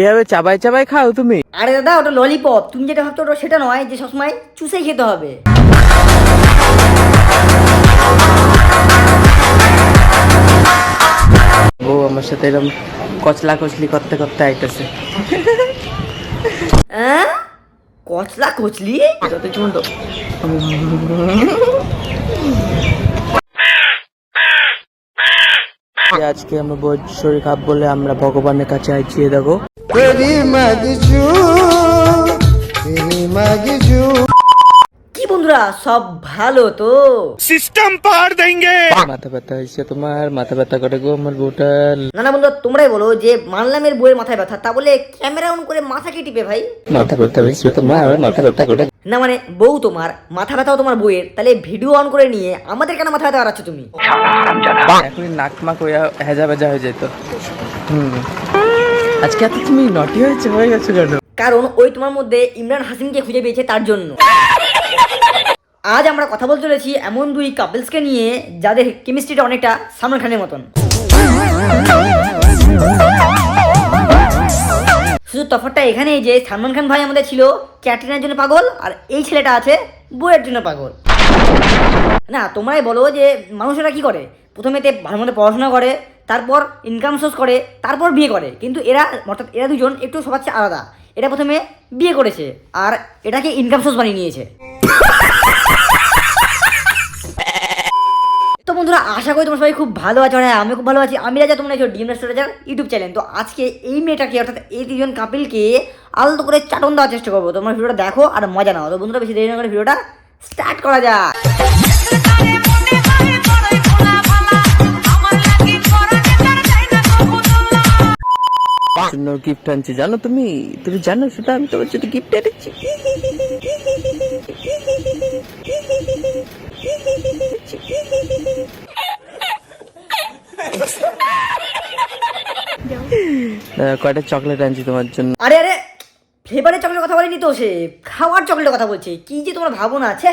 এভাবে চাবাই চাবাই খাও তুমি। আরে দাদা ওটা ললিপপ তুমি যেটা ভাবছ ওটা সেটা নয় যে সবসময় চুষে খেতে হবে। ও আমার সাথে এরকম কচলা কচলি করতে করতে আইতেছে। হ্যাঁ কচলা কচলি? যাতে চুমুন তো আজকে আমরা শরীর খাপ বলে আমরা ভগবানের কাছে আইছি এ দেখো কি বন্ধুরা সব ভালো তো? সিস্টেম পার দেঙ্গে। মাথা ব্যথা হয়েছে তোমার মাথা ব্যথা করে গো আমার বউটা না না বন্ধু তোমরাই বলো যে মানলামের বইয়ের মাথায় ব্যথা তা বলে ক্যামেরা অন করে মাথা কে টিপে ভাই? মাথা ব্যথা হয়েছে তোমার মাথা ব্যথা করে। না মানে বউ তোমার মাথা ব্যথাও তোমার বইয়ের তাহলে ভিডিও অন করে নিয়ে আমাদের কেন মাথা ব্যথা বাড়াচ্ছ তুমি? এখনই নাক মাক হইয়া হেজা বেজা হয়ে যেত। হুম। আজকে এত তুমি নটি হয়েছে, হয়ে গেছো কেন? কারণ ওই তোমার মধ্যে ইমরান হাসিনকে খুঁজে পেয়েছে তার জন্য। আজ আমরা কথা বলতে চলেছি এমন দুই কাপলসকে নিয়ে যাদের কেমিস্ট্রিটা অনেকটা সালমান খানের মতন। শুধু তফাৎটা এখানেই যে সালমান খান ভাই আমাদের ছিল ক্যাটরিনার জন্য পাগল, আর এই ছেলেটা আছে বইয়ের জন্য পাগল। না, তোমরাই বলো যে মানুষেরা কি করে? প্রথমেতে ভালো মতো পড়াশোনা করে তারপর ইনকাম সোর্স করে, তারপর বিয়ে করে। কিন্তু এরা, অর্থাৎ এরা দুজন একটু সবার চেয়ে আলাদা। এটা প্রথমে বিয়ে করেছে আর এটাকে ইনকাম সোর্স বানিয়ে নিয়েছে। তো বন্ধুরা, আশা করি তোমরা সবাই খুব ভালো আছো। হ্যাঁ আমি খুব ভালো আছি। আমি রাজা, তোমরা আছো ডিম রেস্টোরেন্টার ইউটিউব চ্যানেল। তো আজকে এই মেয়েটাকে, অর্থাৎ এই দুজন কাপিলকে আলাদা করে চাটন দেওয়ার চেষ্টা করব। তোমরা ভিডিওটা দেখো আর মজা নাও। তো বন্ধুরা, বেশি দেরি না করে ভিডিওটা স্টার্ট করা যাক। জন্য গিফট আনছি জানো তুমি? তুমি জানো সেটা আমি তোমার জন্য গিফট এনেছি। কয়টা চকলেট আনছি তোমার জন্য? আরে আরে ফ্লেভারের চকলেট কথা বলেনি তো সে। খাওয়ার চকলেটের কথা বলছে। কি যে তোমার ভাবনা আছে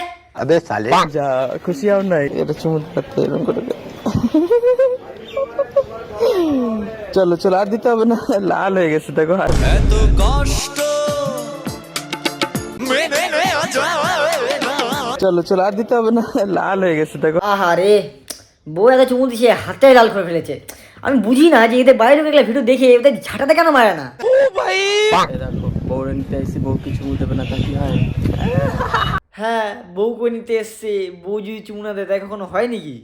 যা খুশি হও নাই। এটা চুমুত পাতে এরকম করে। চলো চলো আর দিতে হবে না। লাল হয়ে গেছে দেখো আর চলো চলো আর দিতে হবে না। লাল হয়ে গেছে দেখো। আহারে বউ একটা চুমু দিছে হাতে লাল করে ফেলেছে। আমি বুঝি না যে এদের বাইরে গেলে ভিডিও দেখে এদের ঝাঁটাতে কেন মারে না? ও ভাই। দেখো বউরে নিতে আইসি বউ কিছু বলতে হবে না তা কি হয়? হ্যাঁ বউ কই নিতে এসছে বউ যদি চুমু না দেয় তাই কখনো হয় নাকি?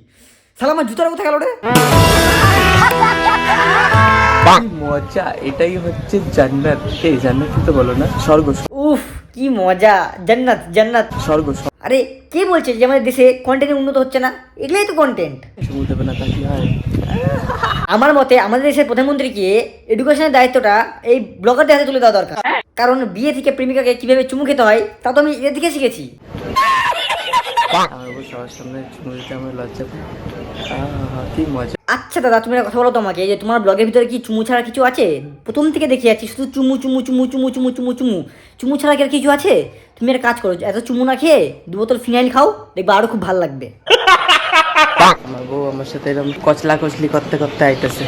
সালা আমার জুতার কোথায় গেল রে? মজা এটাই হচ্ছে জান্নাত। এই জান্নাত তো বলো না স্বর্গ উফ কি মজা জান্নাত জান্নাত। স্বর্গ। আরে কে বলছে যে আমাদের দেশে কন্টেন্ট উন্নত হচ্ছে না? এগুলাই তো কন্টেন্ট কিছু না কি হয়? আমার মতে আমাদের দেশের প্রধানমন্ত্রীকে এডুকেশনের দায়িত্বটা এই ব্লগারদের হাতে তুলে দেওয়া দরকার। কারণ বিয়ে থেকে প্রেমিকাকে কীভাবে চুমু খেতে হয় তা তো আমি এর দিকে শিখেছি। আমার সবার সামনে চুমু দিতে আমার লজ্জা কি মজা। আচ্ছা দাদা তুমি একটা কথা বলো তোমাকে যে তোমার ব্লগের ভিতরে কি চুমু ছাড়া কিছু আছে? প্রথম থেকে দেখে যাচ্ছি শুধু চুমু চুমু চুমু চুমু চুমু চুমু চুমু। চুমু ছাড়া কি আর কিছু আছে? তুমি একটা কাজ করো এত চুমু না খেয়ে দু বোতল ফিনাইল খাও দেখবে আরও খুব ভালো লাগবে। আমার বউ আমার সাথে এরকম কচলা কচলি করতে করতে আইতেছে।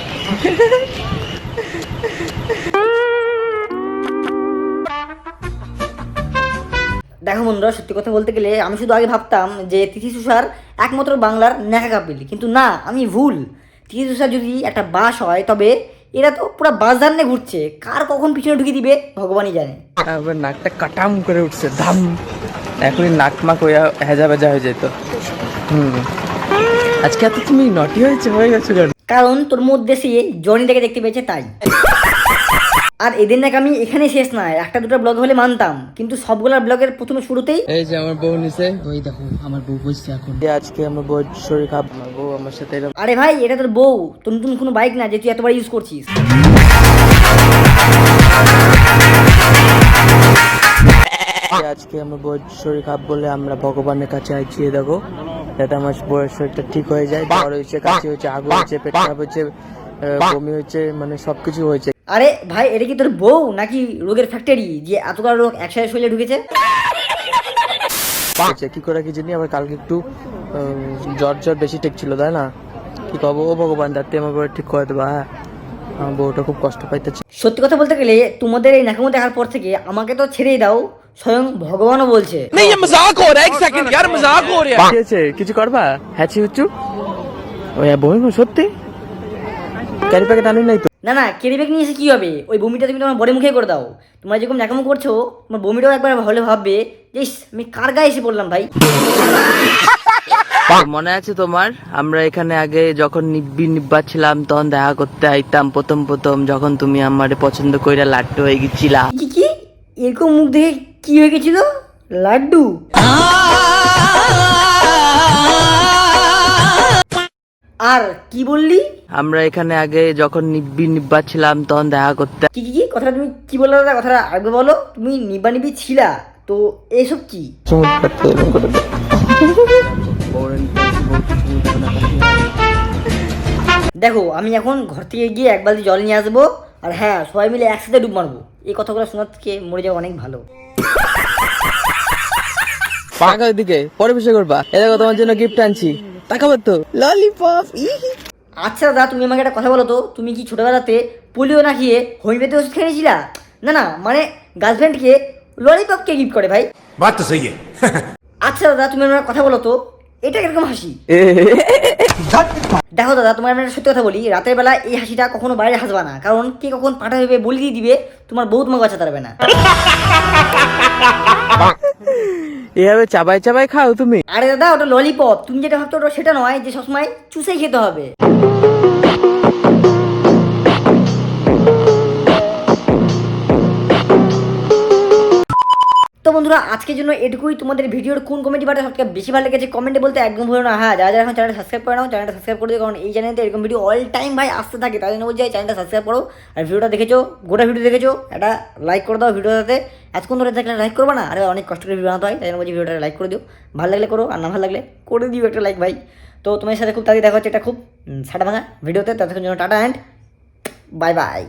দেখো বন্ধুরা সত্যি কথা বলতে গেলে আমি শুধু আগে ভাবতাম যে তিথি সুষার একমাত্র বাংলার নেখা কাপিল কিন্তু না আমি ভুল। তুষার যদি একটা বাস হয় তবে এরা তো পুরো বাস নিয়ে ঘুরছে। কার কখন পিছনে ঢুকিয়ে দিবে ভগবানই জানে। তারপর নাকটা কাটাম করে উঠছে ধাম। এখনই নাক মাক হইয়া হেজা বেজা হয়ে যেত হুম। আজকে এত তুমি নটি হয়েছে হয়ে গেছো কারণ তোর মধ্যে সে জনিটাকে দেখতে পেয়েছে তাই। আর এদের নাকি আমি এখানে শেষ নয় একটা দুটো ব্লগ হলে মানতাম কিন্তু সবগুলা ব্লগের প্রথমে শুরুতেই এই যে আমার বউ নিছে ওই দেখো আমার বউ বসছে এখন। আজকে আমার বউ শরীর খারাপ আমার বউ আমার সাথে এরকম আরে ভাই এটা তোর বউ তোর নতুন কোনো বাইক না যে তুই এতবার ইউজ করছিস। আজকে আমার বউয়ের শরীর খারাপ বলে আমরা ভগবানের কাছে আইছি দেখো। যাতে আমার বউয়ের শরীরটা ঠিক হয়ে যায় জ্বর হয়েছে কাশি হয়েছে আগুন হয়েছে পেট খারাপ হয়েছে। বমি হয়েছে মানে সবকিছু হয়েছে আরে ভাই এটা কি তোর বউ নাকি রোগের ফ্যাক্টরি যে এতগুলো রোগ একসাথে শরীরে ঢুকেছে হয়েছে। কি করে কি জানি আবার কালকে একটু উম, জ্বর জ্বর বেশি ঠিক ছিল তাই না কি কব ও ভগবান যাতে আমার বউয়ের ঠিক করে দেবা হ্যাঁ আমার বউটা খুব কষ্ট পাইতেছে সত্যি কথা বলতে গেলে তোমাদের এই নাকামো দেখার পর থেকে আমাকে তো ছেড়েই দাও স্বয়ং ভগবানও বলছে नहीं ये मजाक हो रहा है एक सेकंड यार मजाक हो रहा है কি আছে কিছু করবা হ্যাচি হুচু ওই বমি বমি, সত্যি ক্যারি প্যাকেট আনি নাই তো। না না কেরি ব্যাগ নিয়ে এসে কি হবে? ওই বমিটা তুমি তোমার বডি মুখে করে দাও। তোমরা যেরকম নাকামো করছ তোমার বমিটাও একবার হলে ভাববে যে ইস, আমি কার গায়ে এসে পড়লাম ভাই? মনে আছে তোমার? আমরা এখানে আগে যখন নিব্বি নিব্বা ছিলাম তখন দেখা করতে আইতাম প্রথম প্রথম যখন তুমি আমারে পছন্দ কইরা লাট্টু হয়ে গেছিলা। কি কি? এরকম মুখ দেখে কি হয়ে গেছিল? লাড্ডু? আর কি বললি? আমরা এখানে আগে যখন নিব্বি নিব্বা ছিলাম তখন দেখা করতে কি কি কি? কথাটা তুমি কি বললে দাদা? কথাটা আগে বলো। তুমি নিবা নিবি ছিলা তো এসব কি? দেখো আমি এখন ঘর থেকে গিয়ে এক বালতি জল নিয়ে আসব আর হ্যাঁ সবাই মিলে একসাথে ডুব মারবো। এই কথাগুলো শোনার থেকে মরে যাওয়া অনেক ভালো। টাকা ওইদিকে পরে বিষয় করবা। এ দেখো তোমার জন্য গিফট আনছি। তাকাবো তো। ললিপপ আচ্ছা দাদা তুমি আমাকে একটা কথা বলো তো। তুমি কি ছোটোবেলাতে পোলিও না খেয়ে হোমিওপ্যাথি ওষুধ খেয়েছিলা? না না মানে গার্লফ্রেন্ডকে ললিপপকে গিফট করে ভাই? বাত তো সহি আচ্ছা দাদা তুমি আমার কথা বলো তো। এটা এরকম হাসি? দেখো দাদা তোমার আমি সত্যি কথা বলি। রাতের বেলা এই হাসিটা কখনো বাইরে হাসবা না। কারণ কে কখন পাঠা ভেবে বলি দিয়ে দিবে তোমার বহুত মা বাঁচাতে পারবে না। এভাবে চাবাই চাবাই খাও তুমি। আরে দাদা, ওটা ললিপপ তুমি যেটা ভাবছ ওটা সেটা নয়, যে সবসময় চুষেই খেতে হবে। তো বন্ধুরা, আজকের জন্য এটুকুই। তোমাদের ভিডিওর কোন কমেন্টি পার্টটা সবথেকে বেশি ভালো লেগেছে কমেন্টে বলতে একদম ভুলো না। হ্যাঁ যারা যারা এখন চ্যানেলটা সাবস্ক্রাইব করে নাও চ্যানেলটা সাবস্ক্রাইব করে দিও, কারণ এই চ্যানেলে এরকম ভিডিও অল টাইম ভাই আসতে থাকে। তাই জন্য বলছি চ্যানেলটা সাবস্ক্রাইব করো। আর ভিডিওটা দেখেছ, গোটা ভিডিও দেখেছ, একটা লাইক করে দাও ভিডিওটাতে এতক্ষণ ধরে দেখলে লাইক করবে না? আরে অনেক কষ্ট করে ভিডিও বানাতে হয়, তাই জন্য বলছি ভিডিওটা লাইক করে দিও। ভালো লাগলে করো, আর না ভালো লাগলে করে দিও একটা লাইক ভাই। তো তোমার সাথে খুব তাড়াতাড়ি দেখা হচ্ছে, এটা খুব সাটা ভাঙা ভিডিওতে। ততক্ষণ জন্য টাটা অ্যান্ড বাই বাই